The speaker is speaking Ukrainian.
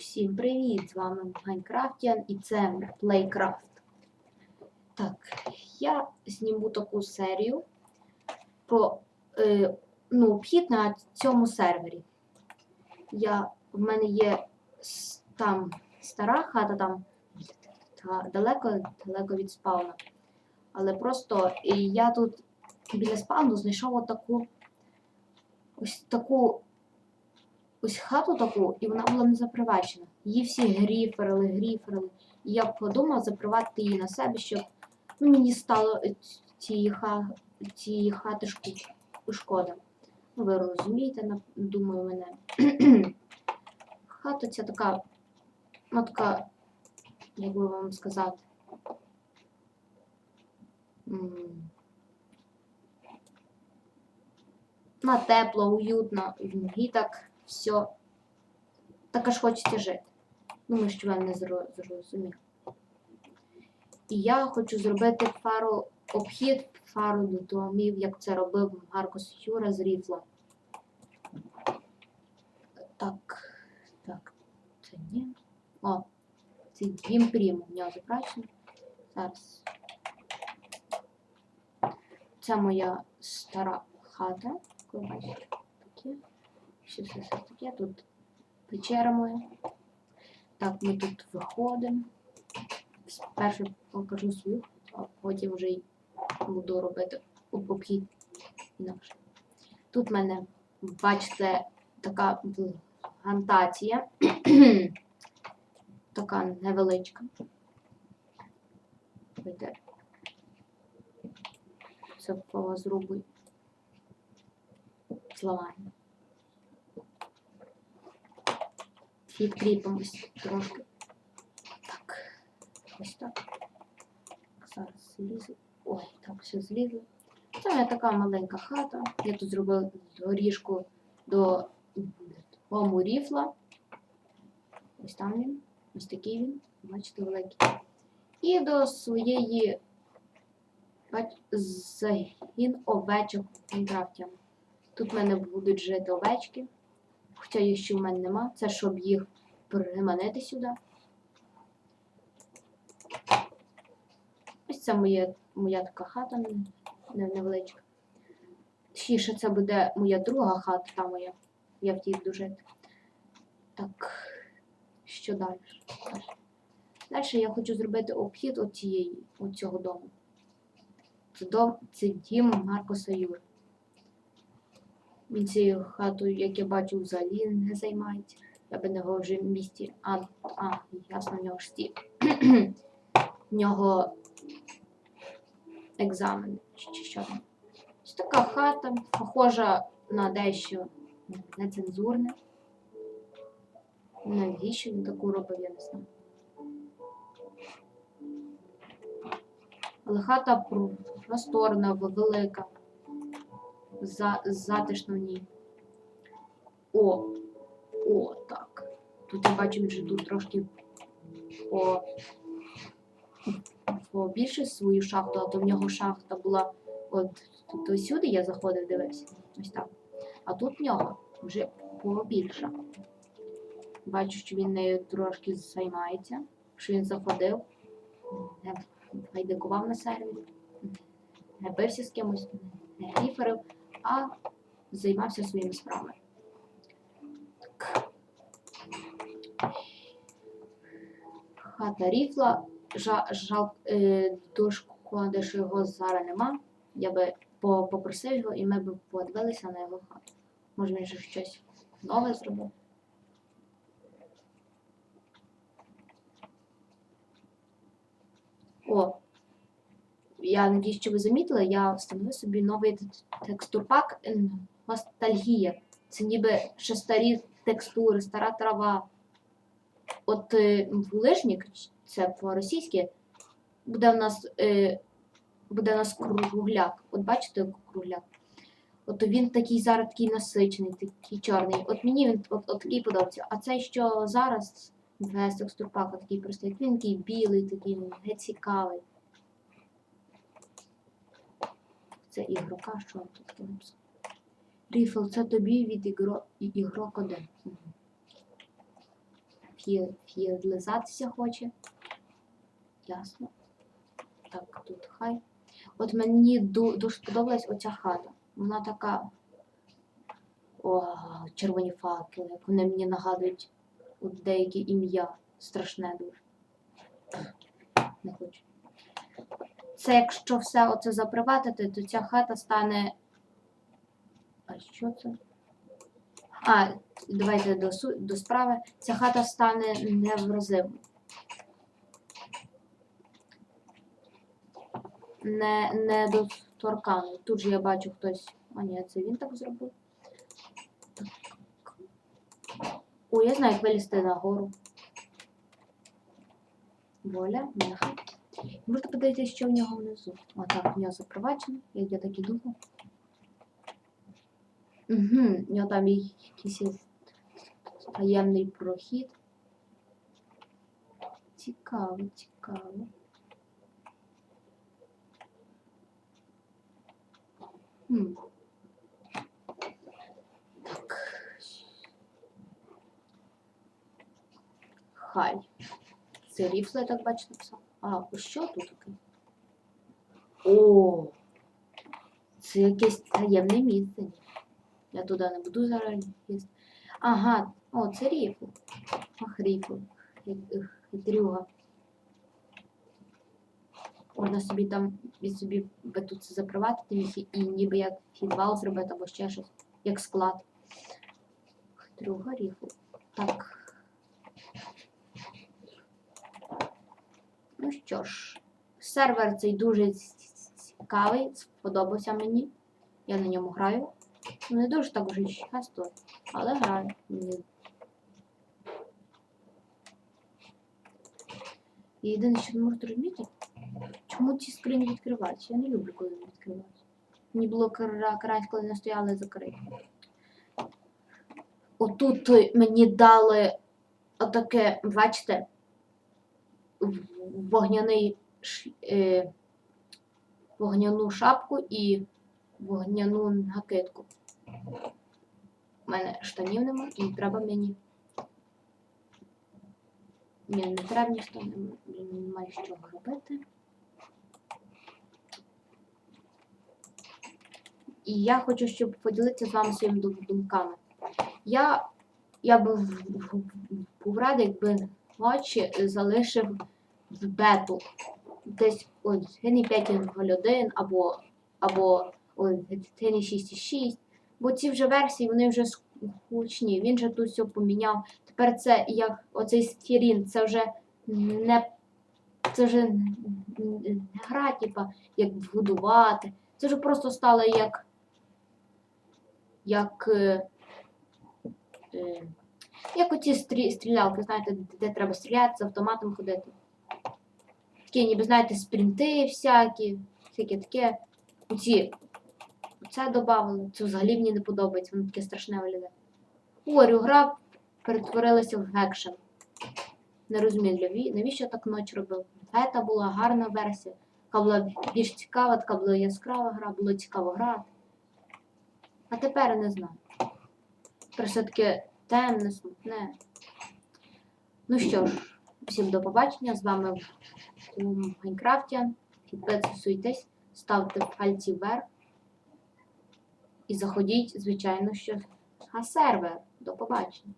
Усім привіт! З вами Майнкрафтіан і це Плейкрафт. Так, я зніму таку серію про е, ну, обхід на цьому сервері. Я, в мене є там стара хата там та, далеко, далеко від спауна. Але просто я тут біля спауну знайшов отаку ось таку ось хату таку, і вона була не запривачена. Її всі гріферили, гріферили. І я подумав запривати її на себе, щоб ну, мені стало цієї, ха... цієї хати шкода. Ну, ви розумієте, думаю, мене. Хата ця така, ну така, як би вам сказати. На тепло, уютно, і так все. Так аж хочеться жити. Думаю, що вам не зро- І я хочу зробити фару обхід фару до домів, як це робив Маркос Юра з Ріфла. Так, так, це ні. О, це дім прім у нього запрачено. Зараз. Це моя стара хата. таке. Ще все, таке. Тут печера моя. Так, ми тут виходимо. Спершу покажу свою, а потім вже й буду робити об- обхід інакше. Тут в мене, бачите, така плантація. така невеличка. Це по зрубу зламання. Відкріпимось трошки. Так. Ось так. Зараз злізу. Ой, так, все злізу. Це моя така маленька хата. Я тут зробив горішку до дому ріфла. Ось там він. Ось такий він. Бачите, великий. І до своєї загін овечок в Майнкрафті. Тут в мене будуть жити овечки. Хоча їх ще в мене нема. Це щоб їх приманити сюди. Ось це моє, моя така хата не- не- невеличка. Ще це буде моя друга хата, та моя. Я в тій буду. Так, що далі? Далі я хочу зробити обхід оцієї, оцього дому. Це, дом, це дім Маркоса Юри. Він цією хатою, як я бачу, взагалі не займається. Я би не вже в місті. А, а, ясно, в нього ж ті. в нього екзамен чи що там. Ось така хата, похожа на дещо нецензурне. Навіщо він таку робив, я не знаю. Але хата про- просторна, велика, за, затишно в ній. О, о, так. Тут я бачу, вже тут трошки по, побільше свою шахту, а то в нього шахта була от ось сюди я заходив, дивився. Ось так. А тут в нього вже побільше. Бачу, що він нею трошки займається, що він заходив, не гайдикував на сервері, не бився з кимось, не гріферив, а займався своїми справами. Хата ріфла. Жа, жал, е, шкода, що його зараз нема. Я би по- попросив його, і ми б подивилися на його хату. Може він же щось нове зробив. О, я надіюсь, що ви замітили, я встановив собі новий текстурпак Ностальгія. Це ніби ще старі текстури, стара трава. От е, вулижник, це по-російськи, буде в нас е, буде в нас кругляк. От бачите кругляк? От він такий зараз такий насичений, такий чорний. От мені він от, от такий подобається. А цей, що зараз без текстурпака такий простий, він такий білий, такий геть цікавий. Це ігрока, що тут написав? Ріфл, це тобі від ігро... ігрок один. Мгм. фідлизатися хоче. Ясно. Так, тут хай. От мені дуже сподобалась оця хата. Вона така. О, червоні факели, як вони мені нагадують от деякі ім'я. Страшне дуже. Не хочу. Це якщо все оце заприватити, то ця хата стане. А що це? А, давайте до, до справи. Ця хата стане невразивою. Не, недоторканою. Тут же я бачу хтось. А ні, це він так зробив. О, я знаю, як вилізти нагору. Воля, меха. Можете подивитися, що в нього внизу. А так, в нього запроваджено, як я так і думав. Угу, у нього там є якийсь таємний прохід. Цікаво, цікаво. Так. Хай. Це ріфл, я так бачу, написав. А, що тут таке? О! Це якесь таємне місце. Я туди не буду зараз лізти. Ага, о, це ріфл. Ах, ріфл. Хит- Хитрюга. Можна собі там від собі тут це заприватити міг і- ніби як підвал зробити або ще щось, як склад. Хитрюга ріфл. Так. Ну що ж, сервер цей дуже цікавий, сподобався мені. Я на ньому граю. Не дуже так вже часто, але граю. Єдине, що не можу зрозуміти, чому ці скрині відкриваються. Я не люблю, коли вони відкриваються. Мені було краще, коли не стояли закриті. Отут мені дали отаке, бачите, вогняний е, вогняну шапку і вогняну накидку. У мене штанів нема і треба мені. Ні, не треба мені штани, мені немає що робити. І я хочу, щоб поділитися з вами своїми дум- думками. Я, я в- був радий, якби ночі залишив в бету десь ось Гені 5.01 або, або ось Гені 6.6. Бо ці вже версії, вони вже скучні. Він же тут все поміняв. Тепер це як оцей сферін, це вже не це вже гра, типа, як будувати. Це вже просто стало як. Як. Е, е, як оці стрі, стрілялки, знаєте, де треба стріляти, з автоматом ходити. Такі, ніби, знаєте, спринти всякі, всяке таке. Оці. Це додали. Це взагалі мені не подобається, воно таке страшне виглядає. Говорю, гра перетворилася в екшен. Не розумію, навіщо я так ночі робив. Бета була гарна версія, яка була більш цікава, така була яскрава гра, було цікаво грати. А тепер не знаю. Тепер все-таки темне, смутне. Ну що ж, всім до побачення. З вами у Майнкрафті. Підписуйтесь, ставте пальці вверх. І заходіть, звичайно, що на сервер. До побачення.